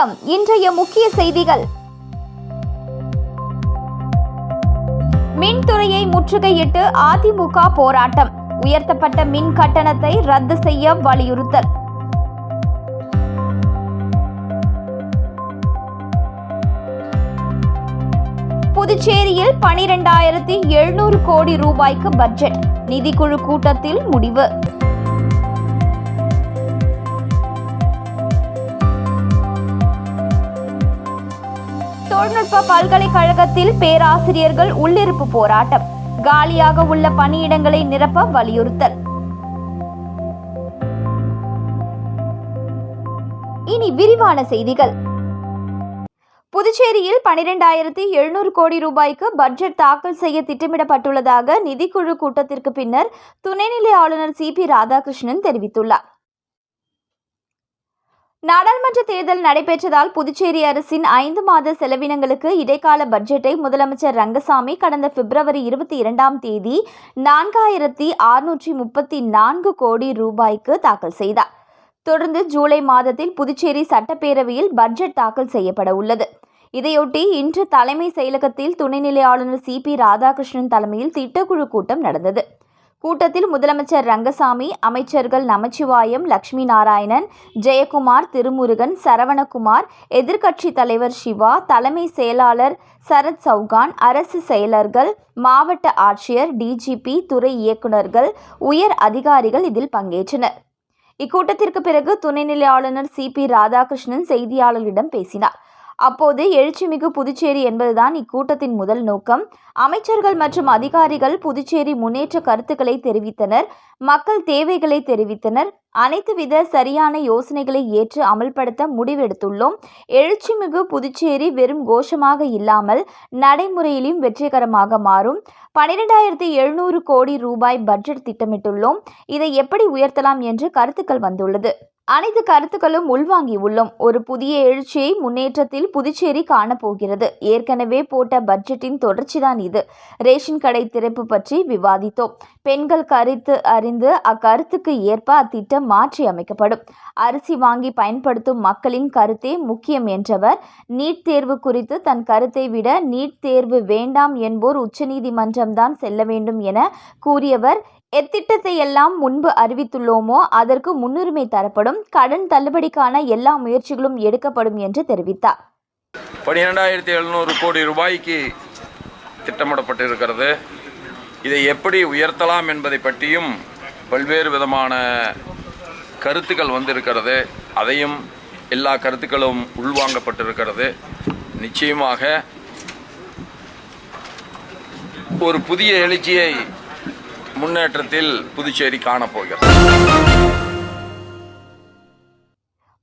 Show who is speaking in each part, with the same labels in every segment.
Speaker 1: வணக்கம் இன்றைய முக்கிய செய்திகள் மின்துறையை முற்றுகையிட்டு அதிமுக போராட்டம் உயர்த்தப்பட்ட மின் கட்டணத்தை ரத்து செய்ய வலியுறுத்தல் புதுச்சேரியில் பனிரெண்டாயிரத்தி எழுநூறு கோடி ரூபாய்க்கு பட்ஜெட் நிதிக்குழு கூட்டத்தில் முடிவு தொழில்நுட்ப பல்கலைக்கழகத்தில் பேராசிரியர்கள் உள்ளிருப்பு போராட்டம் காலியாக உள்ள பணியிடங்களை நிரப்ப வலியுறுத்தல் இனி விரிவான செய்திகள் புதுச்சேரியில் பனிரெண்டாயிரத்தி எழுநூறு கோடி ரூபாய்க்கு பட்ஜெட் தாக்கல் செய்ய திட்டமிடப்பட்டுள்ளதாக நிதிக்குழு கூட்டத்திற்கு பின்னர் துணைநிலை ஆளுநர் சி பி ராதாகிருஷ்ணன் தெரிவித்துள்ளார் நாடாளுமன்ற தேர்தல் நடைபெற்றதால் புதுச்சேரி அரசின் ஐந்து மாத செலவினங்களுக்கு இடைக்கால பட்ஜெட்டை முதலமைச்சர் ரங்கசாமி கடந்த பிப்ரவரி இருபத்தி இரண்டாம் தேதி நான்காயிரத்தி அறுநூற்றி முப்பத்தி நான்கு கோடி ரூபாய்க்கு தாக்கல் செய்தார் தொடர்ந்து ஜூலை மாதத்தில் புதுச்சேரி சட்டப்பேரவையில் பட்ஜெட் தாக்கல் செய்யப்பட உள்ளது இதையொட்டி இன்று தலைமை செயலகத்தில் துணைநிலை ஆளுநர் சி பி ராதாகிருஷ்ணன் தலைமையில் திட்டக்குழு கூட்டம் நடந்தது கூட்டத்தில் முதலமைச்சர் ரங்கசாமி அமைச்சர்கள் நமச்சிவாயம் லட்சுமி நாராயணன் ஜெயக்குமார் திருமுருகன் சரவணகுமார் எதிர்க்கட்சித் தலைவர் சிவா தலைமை செயலாளர் சரத் சௌகான் அரசு செயலர்கள் மாவட்ட ஆட்சியர் டிஜிபி துறை இயக்குநர்கள் உயர் அதிகாரிகள் இதில் பங்கேற்றனர் இக்கூட்டத்திற்கு பிறகு துணைநிலை ஆளுநர் சி பி ராதாகிருஷ்ணன் செய்தியாளர்களிடம் பேசினார் அப்போது எழுச்சிமிகு புதுச்சேரி என்பதுதான் இக்கூட்டத்தின் முதல் நோக்கம் அமைச்சர்கள் மற்றும் அதிகாரிகள் புதுச்சேரி முன்னேற்ற கருத்துக்களை தெரிவித்தனர் மக்கள் தேவைகளை தெரிவித்தனர் அனைத்து வித சரியான யோசனைகளை ஏற்று அமல்படுத்த முடிவெடுத்துள்ளோம் எழுச்சிமிகு புதுச்சேரி வெறும் கோஷமாக இல்லாமல் நடைமுறையிலும் வெற்றிகரமாக மாறும் பனிரெண்டாயிரத்தி எழுநூறு கோடி ரூபாய் பட்ஜெட் திட்டமிட்டுள்ளோம் இதை எப்படி உயர்த்தலாம் என்று கருத்துக்கள் வந்துள்ளது அனைத்து கருத்துக்களும் உள்வாங்கியுள்ளோம் ஒரு புதிய எழுச்சியை முன்னேற்றத்தில் புதுச்சேரி காணப்போகிறது ஏற்கனவே போட்ட பட்ஜெட்டின் தொடர்ச்சிதான் இது ரேஷன் கடை திறப்பு பற்றி விவாதித்தோம் பெண்கள் கருத்து அறிந்து அக்கருத்துக்கு ஏற்ப அத்திட்டம் மாற்றி அமைக்கப்படும் அரிசி வாங்கி பயன்படுத்தும் மக்களின் கருத்தே முக்கியம் என்றவர் நீட் தேர்வு குறித்து தன் கருத்தை விட நீட் தேர்வு வேண்டாம் என்போர் உச்சநீதிமன்றம்தான் செல்ல வேண்டும் என கூறியவர் எத்திட்டத்தை எல்லாம் முன்பு அறிவித்துள்ளோமோ அதற்கு முன்னுரிமை தரப்படும் கடன் தள்ளுபடிக்கான எல்லா முயற்சிகளும் எடுக்கப்படும் என்று தெரிவித்தார்
Speaker 2: பனிரெண்டாயிரத்தி எழுநூறு கோடி ரூபாய்க்கு திட்டமிடப்பட்டிருக்கிறது இதை எப்படி உயர்த்தலாம் என்பதை பற்றியும் பல்வேறு விதமான கருத்துக்கள் வந்திருக்கிறது அதையும் எல்லா கருத்துக்களும் உள்வாங்கப்பட்டிருக்கிறது நிச்சயமாக ஒரு புதிய எழுச்சியை முன்னேற்றத்தில் புதுச்சேரி காணப்போகிறது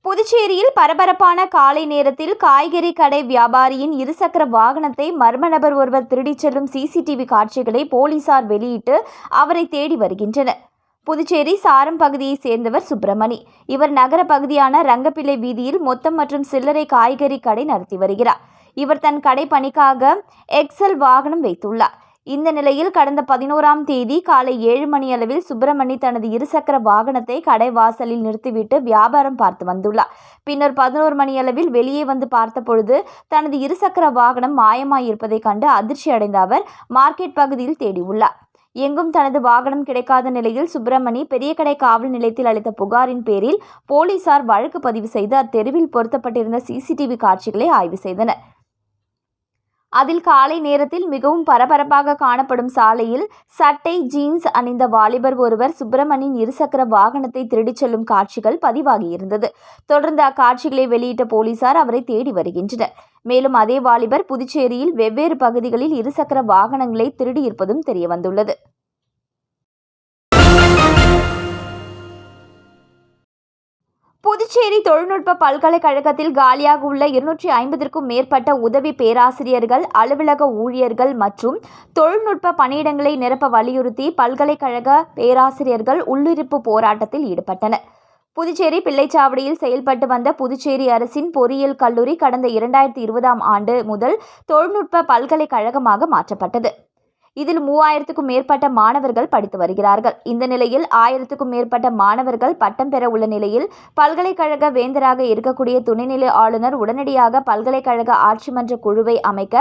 Speaker 1: புதுச்சேரியில் பரபரப்பான காலை நேரத்தில் காய்கறி கடை வியாபாரியின் இருசக்கர வாகனத்தை மர்ம நபர் ஒருவர் திருடிச் செல்லும் சிசிடிவி காட்சிகளை போலீசார் வெளியிட்டு அவரை தேடி வருகின்றனர் புதுச்சேரி சாரம் பகுதியை சேர்ந்தவர் சுப்பிரமணி இவர் நகர பகுதியான ரங்கப்பிள்ளை வீதியில் மொத்தம் மற்றும் சில்லறை காய்கறி கடை நடத்தி வருகிறார் இவர் தன் கடை பணிக்காக எக்ஸல் வாகனம் வைத்துள்ளார் இந்த நிலையில் கடந்த பதினோராம் தேதி காலை ஏழு மணி அளவில் சுப்பிரமணி தனது இருசக்கர வாகனத்தை கடை வாசலில் நிறுத்திவிட்டு வியாபாரம் பார்த்து வந்துள்ளார் பின்னர் பதினோரு மணி அளவில் வெளியே வந்து பார்த்தபொழுது தனது இருசக்கர வாகனம் மாயமாயிருப்பதைக் கண்டு அதிர்ச்சி அடைந்த அவர் மார்க்கெட் பகுதியில் தேடியுள்ளார் எங்கும் தனது வாகனம் கிடைக்காத நிலையில் சுப்பிரமணி பெரிய கடை காவல் நிலையத்தில் அளித்த புகாரின் பேரில் போலீசார் வழக்கு பதிவு செய்து அத்தெருவில் பொருத்தப்பட்டிருந்த சிசிடிவி காட்சிகளை ஆய்வு செய்தனர் அதில் காலை நேரத்தில் மிகவும் பரபரப்பாக காணப்படும் சாலையில் சட்டை ஜீன்ஸ் அணிந்த வாலிபர் ஒருவர் சுப்பிரமணியின் இருசக்கர வாகனத்தை திருடிச் செல்லும் காட்சிகள் பதிவாகியிருந்தது தொடர்ந்து அக்காட்சிகளை வெளியிட்ட போலீசார் அவரை தேடி வருகின்றனர் மேலும் அதே வாலிபர் புதுச்சேரியில் வெவ்வேறு பகுதிகளில் இருசக்கர வாகனங்களை திருடியிருப்பதும் தெரியவந்துள்ளது புதுச்சேரி தொழில்நுட்ப பல்கலைக்கழகத்தில் காலியாக உள்ள இருநூற்றி ஐம்பதற்கும் மேற்பட்ட உதவி பேராசிரியர்கள் அலுவலக ஊழியர்கள் மற்றும் தொழில்நுட்ப பணியிடங்களை நிரப்ப வலியுறுத்தி பல்கலைக்கழக பேராசிரியர்கள் உள்ளிருப்பு போராட்டத்தில் ஈடுபட்டனர் புதுச்சேரி பிள்ளைச்சாவடியில் செயல்பட்டு வந்த புதுச்சேரி அரசின் பொறியியல் கல்லூரி கடந்த இரண்டாயிரத்தி இருபதாம் ஆண்டு முதல் தொழில்நுட்ப பல்கலைக்கழகமாக மாற்றப்பட்டது இதில் மூவாயிரத்துக்கும் மேற்பட்ட மாணவர்கள் படித்து வருகிறார்கள் இந்த நிலையில் ஆயிரத்துக்கும் மேற்பட்ட மாணவர்கள் பட்டம் பெற உள்ள நிலையில் பல்கலைக்கழக வேந்தராக இருக்கக்கூடிய துணைநிலை ஆளுநர் உடனடியாக பல்கலைக்கழக ஆட்சி மன்ற குழுவை அமைக்க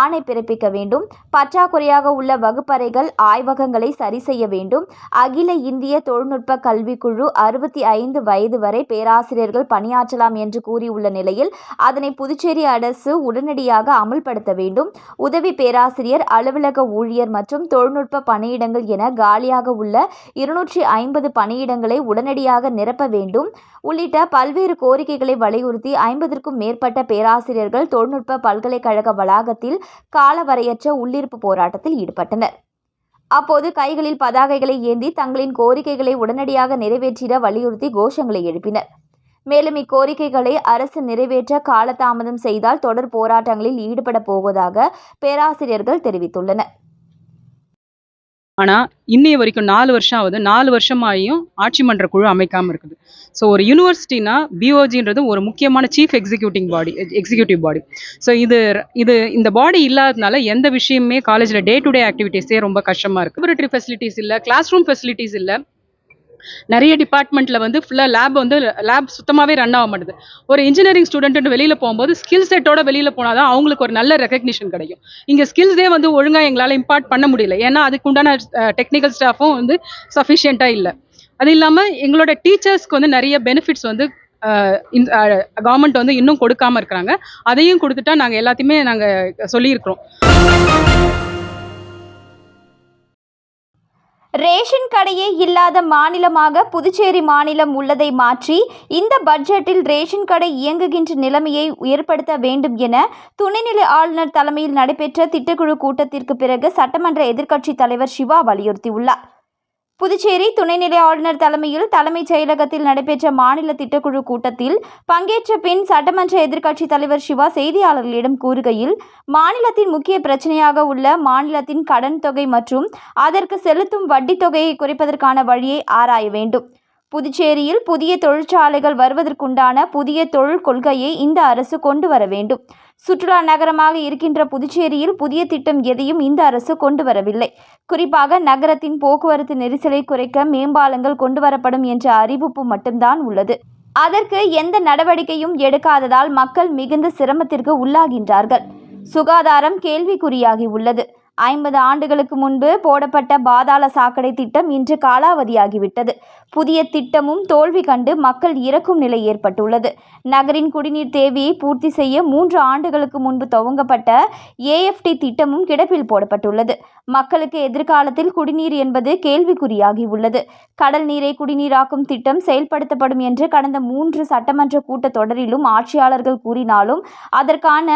Speaker 1: ஆணை பிறப்பிக்க வேண்டும் பற்றாக்குறையாக உள்ள வகுப்பறைகள் ஆய்வகங்களை சரி செய்ய வேண்டும் அகில இந்திய தொழில்நுட்ப கல்விக்குழு அறுபத்தி ஐந்து வயது வரை பேராசிரியர்கள் பணியாற்றலாம் என்று கூறியுள்ள நிலையில் அதனை புதுச்சேரி அரசு உடனடியாக அமல்படுத்த வேண்டும் உதவி பேராசிரியர் அலுவலக ஊழியர் ஊழியர் மற்றும் தொழில்நுட்ப பணியிடங்கள் என காலியாக உள்ள இருநூற்றி ஐம்பது பணியிடங்களை உடனடியாக நிரப்ப வேண்டும் உள்ளிட்ட பல்வேறு கோரிக்கைகளை வலியுறுத்தி ஐம்பதற்கும் மேற்பட்ட பேராசிரியர்கள் தொழில்நுட்ப பல்கலைக்கழக வளாகத்தில் காலவரையற்ற உள்ளிருப்பு போராட்டத்தில் ஈடுபட்டனர் அப்போது கைகளில் பதாகைகளை ஏந்தி தங்களின் கோரிக்கைகளை உடனடியாக நிறைவேற்றிட வலியுறுத்தி கோஷங்களை எழுப்பினர் மேலும் இக்கோரிக்கைகளை அரசு நிறைவேற்ற காலதாமதம் செய்தால் தொடர் போராட்டங்களில் ஈடுபட போவதாக பேராசிரியர்கள் தெரிவித்துள்ளனர்
Speaker 3: ஆனால் இன்னைய வரைக்கும் நாலு வருஷம் ஆகுது நாலு வருஷமாயும் ஆட்சி மன்ற குழு அமைக்காமல் இருக்குது ஸோ ஒரு யூனிவர்சிட்டினா பிஓஜின்றது ஒரு முக்கியமான chief executing body executive body so இது இது இந்த பாடி இல்லாததுனால எந்த விஷயமே காலேஜில் டே டு டே ஆக்டிவிட்டீஸே ரொம்ப கஷ்டமாக இருக்குது ஃபெசிலிட்டிஸ் இல்லை கிளாஸ் ரூம் ஃபெசிலிட்டிஸ் இல்லை நிறைய டிபார்ட்மெண்ட்டில் வந்து ஃபுல்லாக லேப் வந்து லேப் சுத்தமாகவே ரன் ஆக மாட்டேது ஒரு இன்ஜினியரிங் ஸ்டூடெண்ட்டு வெளியில் போகும்போது ஸ்கில் செட்டோட வெளியில் போனால் தான் அவங்களுக்கு ஒரு நல்ல ரெக்கக்னிஷன் கிடைக்கும் இங்கே ஸ்கில்ஸே வந்து ஒழுங்காக எங்களால் இம்பார்ட் பண்ண முடியல ஏன்னா அதுக்குண்டான டெக்னிக்கல் ஸ்டாஃபும் வந்து சஃபிஷியண்ட்டாக இல்லை அது இல்லாமல் எங்களோட டீச்சர்ஸ்க்கு வந்து நிறைய பெனிஃபிட்ஸ் வந்து கவர்மெண்ட் வந்து இன்னும் கொடுக்காம இருக்கிறாங்க அதையும் கொடுத்துட்டா நாங்கள் எல்லாத்தையுமே நாங்கள் சொல்லியிருக்கிறோம்
Speaker 1: ரேஷன் கடையே இல்லாத மாநிலமாக புதுச்சேரி மாநிலம் உள்ளதை மாற்றி இந்த பட்ஜெட்டில் ரேஷன் கடை இயங்குகின்ற நிலைமையை ஏற்படுத்த வேண்டும் என துணைநிலை ஆளுநர் தலைமையில் நடைபெற்ற திட்டக்குழு கூட்டத்திற்கு பிறகு சட்டமன்ற எதிர்க்கட்சித் தலைவர் சிவா வலியுறுத்தியுள்ளார் புதுச்சேரி துணைநிலை ஆளுநர் தலைமையில் தலைமைச் செயலகத்தில் நடைபெற்ற மாநில திட்டக்குழு கூட்டத்தில் பங்கேற்ற பின் சட்டமன்ற எதிர்க்கட்சித் தலைவர் சிவா செய்தியாளர்களிடம் கூறுகையில் மாநிலத்தின் முக்கிய பிரச்சனையாக உள்ள மாநிலத்தின் கடன் தொகை மற்றும் அதற்கு செலுத்தும் வட்டி தொகையை குறைப்பதற்கான வழியை ஆராய வேண்டும் புதுச்சேரியில் புதிய தொழிற்சாலைகள் வருவதற்குண்டான புதிய தொழில் கொள்கையை இந்த அரசு கொண்டு வர வேண்டும் சுற்றுலா நகரமாக இருக்கின்ற புதுச்சேரியில் புதிய திட்டம் எதையும் இந்த அரசு கொண்டு வரவில்லை குறிப்பாக நகரத்தின் போக்குவரத்து நெரிசலை குறைக்க மேம்பாலங்கள் கொண்டு வரப்படும் என்ற அறிவிப்பு மட்டும்தான் உள்ளது அதற்கு எந்த நடவடிக்கையும் எடுக்காததால் மக்கள் மிகுந்த சிரமத்திற்கு உள்ளாகின்றார்கள் சுகாதாரம் கேள்விக்குறியாகி உள்ளது ஐம்பது ஆண்டுகளுக்கு முன்பு போடப்பட்ட பாதாள சாக்கடை திட்டம் இன்று காலாவதியாகிவிட்டது புதிய திட்டமும் தோல்வி கண்டு மக்கள் இறக்கும் நிலை ஏற்பட்டுள்ளது நகரின் குடிநீர் தேவையை பூர்த்தி செய்ய மூன்று ஆண்டுகளுக்கு முன்பு துவங்கப்பட்ட ஏஎஃப்டி திட்டமும் கிடப்பில் போடப்பட்டுள்ளது மக்களுக்கு எதிர்காலத்தில் குடிநீர் என்பது கேள்விக்குறியாகி உள்ளது கடல் நீரை குடிநீராக்கும் திட்டம் செயல்படுத்தப்படும் என்று கடந்த மூன்று சட்டமன்ற தொடரிலும் ஆட்சியாளர்கள் கூறினாலும் அதற்கான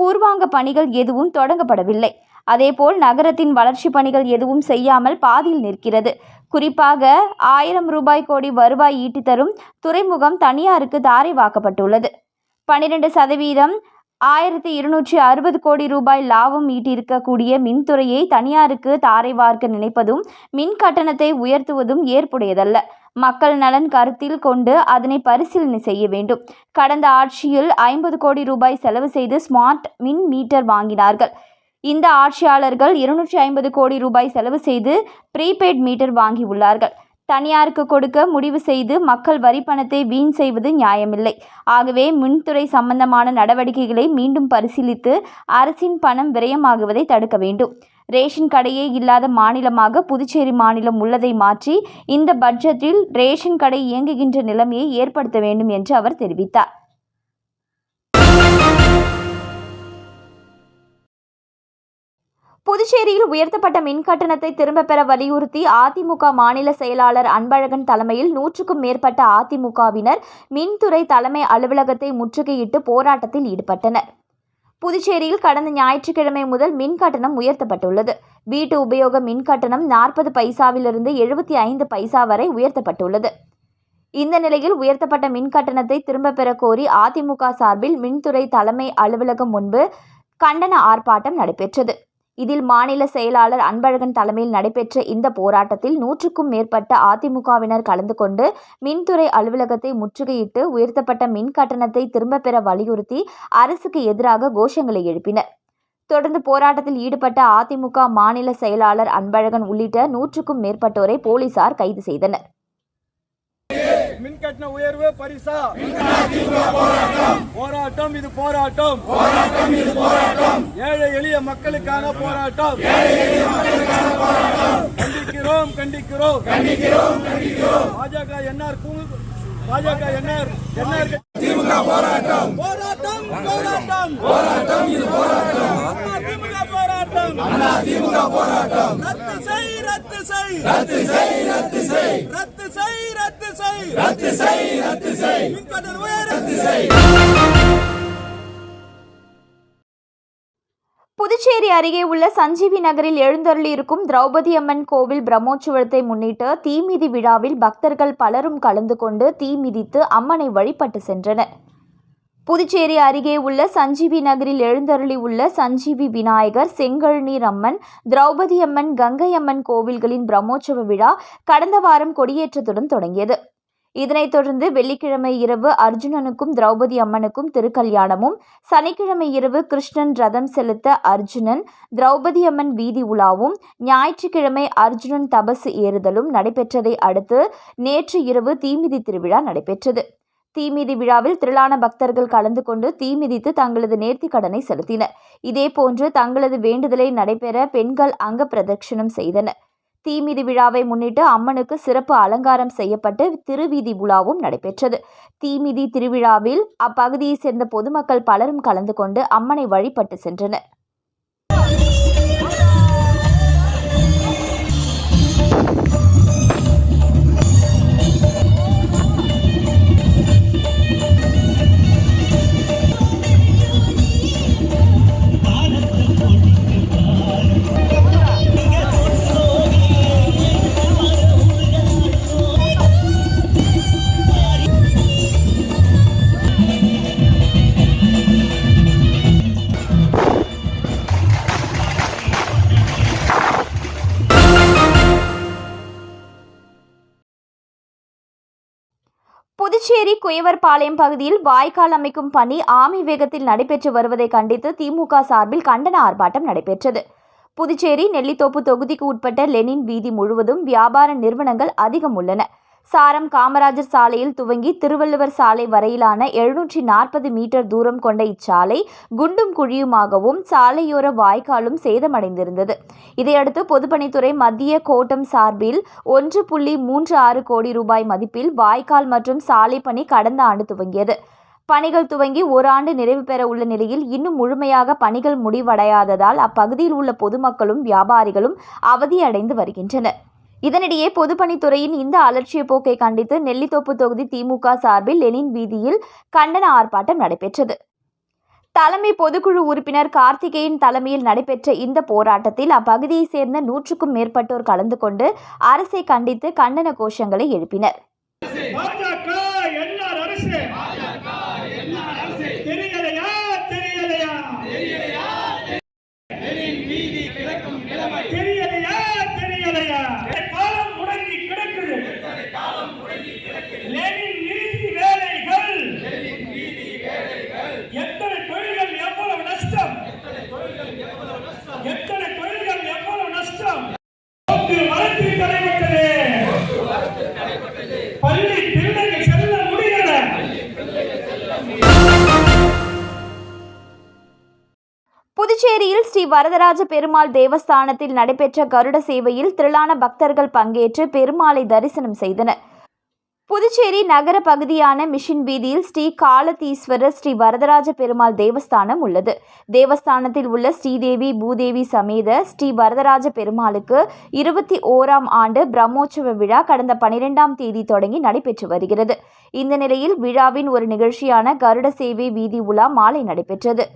Speaker 1: பூர்வாங்க பணிகள் எதுவும் தொடங்கப்படவில்லை அதேபோல் நகரத்தின் வளர்ச்சிப் பணிகள் எதுவும் செய்யாமல் பாதியில் நிற்கிறது குறிப்பாக ஆயிரம் ரூபாய் கோடி வருவாய் ஈட்டித்தரும் துறைமுகம் தனியாருக்கு தாரை வாக்கப்பட்டுள்ளது பனிரெண்டு சதவீதம் ஆயிரத்தி இருநூற்றி அறுபது கோடி ரூபாய் லாபம் ஈட்டியிருக்கக்கூடிய மின்துறையை தனியாருக்கு தாரை வார்க்க நினைப்பதும் மின் கட்டணத்தை உயர்த்துவதும் ஏற்புடையதல்ல மக்கள் நலன் கருத்தில் கொண்டு அதனை பரிசீலனை செய்ய வேண்டும் கடந்த ஆட்சியில் ஐம்பது கோடி ரூபாய் செலவு செய்து ஸ்மார்ட் மின் மீட்டர் வாங்கினார்கள் இந்த ஆட்சியாளர்கள் இருநூற்றி ஐம்பது கோடி ரூபாய் செலவு செய்து ப்ரீபெய்ட் மீட்டர் வாங்கியுள்ளார்கள் தனியாருக்கு கொடுக்க முடிவு செய்து மக்கள் வரி பணத்தை வீண் செய்வது நியாயமில்லை ஆகவே மின்துறை சம்பந்தமான நடவடிக்கைகளை மீண்டும் பரிசீலித்து அரசின் பணம் விரயமாகுவதை தடுக்க வேண்டும் ரேஷன் கடையே இல்லாத மாநிலமாக புதுச்சேரி மாநிலம் உள்ளதை மாற்றி இந்த பட்ஜெட்டில் ரேஷன் கடை இயங்குகின்ற நிலைமையை ஏற்படுத்த வேண்டும் என்று அவர் தெரிவித்தார் புதுச்சேரியில் உயர்த்தப்பட்ட மின் கட்டணத்தை திரும்ப பெற வலியுறுத்தி அதிமுக மாநில செயலாளர் அன்பழகன் தலைமையில் நூற்றுக்கும் மேற்பட்ட அதிமுகவினர் மின்துறை தலைமை அலுவலகத்தை முற்றுகையிட்டு போராட்டத்தில் ஈடுபட்டனர் புதுச்சேரியில் கடந்த ஞாயிற்றுக்கிழமை முதல் மின் கட்டணம் உயர்த்தப்பட்டுள்ளது வீட்டு உபயோக மின் கட்டணம் நாற்பது பைசாவிலிருந்து எழுபத்தி ஐந்து பைசா வரை உயர்த்தப்பட்டுள்ளது இந்த நிலையில் உயர்த்தப்பட்ட மின் கட்டணத்தை திரும்ப பெற கோரி அதிமுக சார்பில் மின்துறை தலைமை அலுவலகம் முன்பு கண்டன ஆர்ப்பாட்டம் நடைபெற்றது இதில் மாநில செயலாளர் அன்பழகன் தலைமையில் நடைபெற்ற இந்த போராட்டத்தில் நூற்றுக்கும் மேற்பட்ட அதிமுகவினர் கலந்து கொண்டு மின்துறை அலுவலகத்தை முற்றுகையிட்டு உயர்த்தப்பட்ட மின் கட்டணத்தை திரும்பப் பெற வலியுறுத்தி அரசுக்கு எதிராக கோஷங்களை எழுப்பினர் தொடர்ந்து போராட்டத்தில் ஈடுபட்ட அதிமுக மாநில செயலாளர் அன்பழகன் உள்ளிட்ட நூற்றுக்கும் மேற்பட்டோரை போலீசார் கைது செய்தனர் மின் கட்டண உயர்வு பரிசா போராட்டம் இது போராட்டம் போராட்டம் இது போராட்டம் ஏழை எளிய மக்களுக்கான போராட்டம் கண்டிக்கிறோம் கண்டிக்கிறோம் கண்டிக்கிறோம் கண்டிக்கிறோம் பாஜக என்ஆர் பாஜக என்ஆர் என்ஆர் திமுக போராட்டம் போராட்டம் போராட்டம் போராட்டம் இது போராட்டம் திமுக போராட்டம் அண்ணா திமுக போராட்டம் ரத்து செய் ரத்து செய் ரத்து செய் ரத்து ரத்து செய் ரத்து செய் ரத்து செய் புதுச்சேரி அருகே உள்ள சஞ்சீவி நகரில் எழுந்தருளியிருக்கும் திரௌபதி அம்மன் கோவில் பிரம்மோற்சவத்தை முன்னிட்டு தீமிதி விழாவில் பக்தர்கள் பலரும் கலந்து கொண்டு தீ மிதித்து அம்மனை வழிபட்டு சென்றனர் புதுச்சேரி அருகே உள்ள சஞ்சீவி நகரில் எழுந்தருளி உள்ள சஞ்சீவி விநாயகர் செங்கழுநீர் அம்மன் திரௌபதி அம்மன் கங்கை அம்மன் கோவில்களின் பிரம்மோற்சவ விழா கடந்த வாரம் கொடியேற்றத்துடன் தொடங்கியது இதனைத் தொடர்ந்து வெள்ளிக்கிழமை இரவு அர்ஜுனனுக்கும் திரௌபதி அம்மனுக்கும் திருக்கல்யாணமும் சனிக்கிழமை இரவு கிருஷ்ணன் ரதம் செலுத்த அர்ஜுனன் திரௌபதி அம்மன் வீதி உலாவும் ஞாயிற்றுக்கிழமை அர்ஜுனன் தபசு ஏறுதலும் நடைபெற்றதை அடுத்து நேற்று இரவு தீமிதி திருவிழா நடைபெற்றது தீமிதி விழாவில் திரளான பக்தர்கள் கலந்து கொண்டு தீமிதித்து தங்களது நேர்த்தி கடனை செலுத்தினர் இதேபோன்று தங்களது வேண்டுதலை நடைபெற பெண்கள் அங்க பிரதட்சணம் செய்தனர் தீமிதி விழாவை முன்னிட்டு அம்மனுக்கு சிறப்பு அலங்காரம் செய்யப்பட்டு திருவீதி உலாவும் நடைபெற்றது தீமிதி திருவிழாவில் அப்பகுதியைச் சேர்ந்த பொதுமக்கள் பலரும் கலந்து கொண்டு அம்மனை வழிபட்டு சென்றனர் புதுச்சேரி குயவர்பாளையம் பகுதியில் வாய்க்கால் அமைக்கும் பணி ஆமி வேகத்தில் நடைபெற்று வருவதை கண்டித்து திமுக சார்பில் கண்டன ஆர்ப்பாட்டம் நடைபெற்றது புதுச்சேரி நெல்லித்தோப்பு தொகுதிக்கு உட்பட்ட லெனின் வீதி முழுவதும் வியாபார நிறுவனங்கள் அதிகம் உள்ளன சாரம் காமராஜர் சாலையில் துவங்கி திருவள்ளுவர் சாலை வரையிலான எழுநூற்றி நாற்பது மீட்டர் தூரம் கொண்ட இச்சாலை குண்டும் குழியுமாகவும் சாலையோர வாய்க்காலும் சேதமடைந்திருந்தது இதையடுத்து பொதுப்பணித்துறை மத்திய கோட்டம் சார்பில் ஒன்று புள்ளி மூன்று ஆறு கோடி ரூபாய் மதிப்பில் வாய்க்கால் மற்றும் சாலை பணி கடந்த ஆண்டு துவங்கியது பணிகள் துவங்கி ஓராண்டு நிறைவு பெற உள்ள நிலையில் இன்னும் முழுமையாக பணிகள் முடிவடையாததால் அப்பகுதியில் உள்ள பொதுமக்களும் வியாபாரிகளும் அவதியடைந்து வருகின்றனர் இதனிடையே பொதுப்பணித்துறையின் இந்த அலட்சிய போக்கை கண்டித்து நெல்லித்தோப்பு தொகுதி திமுக சார்பில் லெனின் வீதியில் கண்டன ஆர்ப்பாட்டம் நடைபெற்றது தலைமை பொதுக்குழு உறுப்பினர் கார்த்திகேயன் தலைமையில் நடைபெற்ற இந்த போராட்டத்தில் அப்பகுதியை சேர்ந்த நூற்றுக்கும் மேற்பட்டோர் கலந்து கொண்டு அரசை கண்டித்து கண்டன கோஷங்களை எழுப்பினர் திருச்சி வரதராஜ பெருமாள் தேவஸ்தானத்தில் நடைபெற்ற கருட சேவையில் திரளான பக்தர்கள் பங்கேற்று பெருமாளை தரிசனம் செய்தனர் புதுச்சேரி நகர பகுதியான மிஷின் வீதியில் ஸ்ரீ காலதீஸ்வரர் ஸ்ரீ வரதராஜ பெருமாள் தேவஸ்தானம் உள்ளது தேவஸ்தானத்தில் உள்ள ஸ்ரீதேவி பூதேவி சமேத ஸ்ரீ வரதராஜ பெருமாளுக்கு இருபத்தி ஓராம் ஆண்டு பிரம்மோற்சவ விழா கடந்த பனிரெண்டாம் தேதி தொடங்கி நடைபெற்று வருகிறது இந்த நிலையில் விழாவின் ஒரு நிகழ்ச்சியான கருட சேவை வீதி உலா மாலை நடைபெற்றது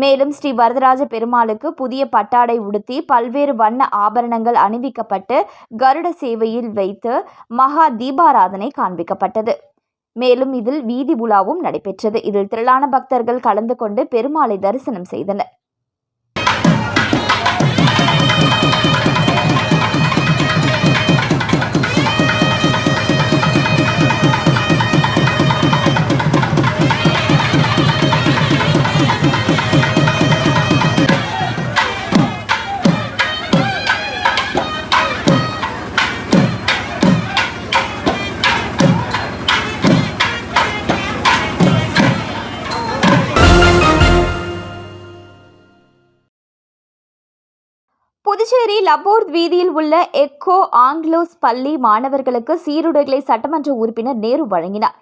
Speaker 1: மேலும் ஸ்ரீ வரதராஜ பெருமாளுக்கு புதிய பட்டாடை உடுத்தி பல்வேறு வண்ண ஆபரணங்கள் அணிவிக்கப்பட்டு கருட சேவையில் வைத்து மகா தீபாராதனை காண்பிக்கப்பட்டது மேலும் இதில் வீதி உலாவும் நடைபெற்றது இதில் திரளான பக்தர்கள் கலந்து கொண்டு பெருமாளை தரிசனம் செய்தனர் லபோர்த் வீதியில் உள்ள எக்கோ ஆங்கிலோஸ் பள்ளி மாணவர்களுக்கு சீருடைகளை சட்டமன்ற உறுப்பினர் நேரு வழங்கினார்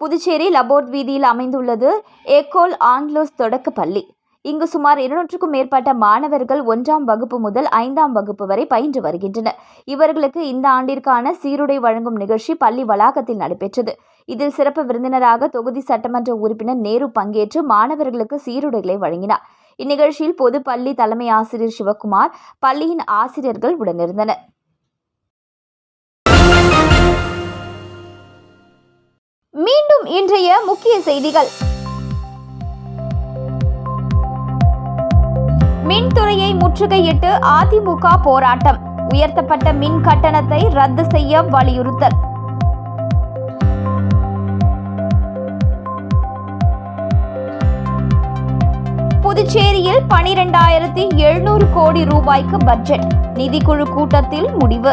Speaker 1: புதுச்சேரி லபோர்த் வீதியில் அமைந்துள்ளது எக்கோல் ஆங்கிலோஸ் தொடக்க பள்ளி இங்கு சுமார் இருநூற்றுக்கும் மேற்பட்ட மாணவர்கள் ஒன்றாம் வகுப்பு முதல் ஐந்தாம் வகுப்பு வரை பயின்று வருகின்றனர் இவர்களுக்கு இந்த ஆண்டிற்கான சீருடை வழங்கும் நிகழ்ச்சி பள்ளி வளாகத்தில் நடைபெற்றது இதில் சிறப்பு விருந்தினராக தொகுதி சட்டமன்ற உறுப்பினர் நேரு பங்கேற்று மாணவர்களுக்கு சீருடைகளை வழங்கினார் இந்நிகழ்ச்சியில் பொது பள்ளி தலைமை ஆசிரியர் சிவக்குமார் பள்ளியின் ஆசிரியர்கள் உடனிருந்தனர் மீண்டும் இன்றைய முக்கிய செய்திகள் மின்துறையை முற்றுகையிட்டு அதிமுக போராட்டம் உயர்த்தப்பட்ட மின் கட்டணத்தை ரத்து செய்ய வலியுறுத்தல் புதுச்சேரியில் பனிரெண்டாயிரத்தி எழுநூறு கோடி ரூபாய்க்கு பட்ஜெட் நிதிக்குழு கூட்டத்தில் முடிவு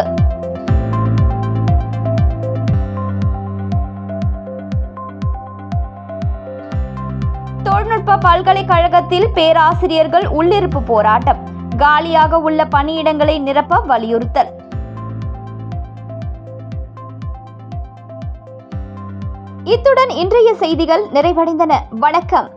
Speaker 1: தொழில்நுட்ப பல்கலைக்கழகத்தில் பேராசிரியர்கள் உள்ளிருப்பு போராட்டம் காலியாக உள்ள பணியிடங்களை நிரப்ப வலியுறுத்தல் இத்துடன் இன்றைய செய்திகள் நிறைவடைந்தன வணக்கம்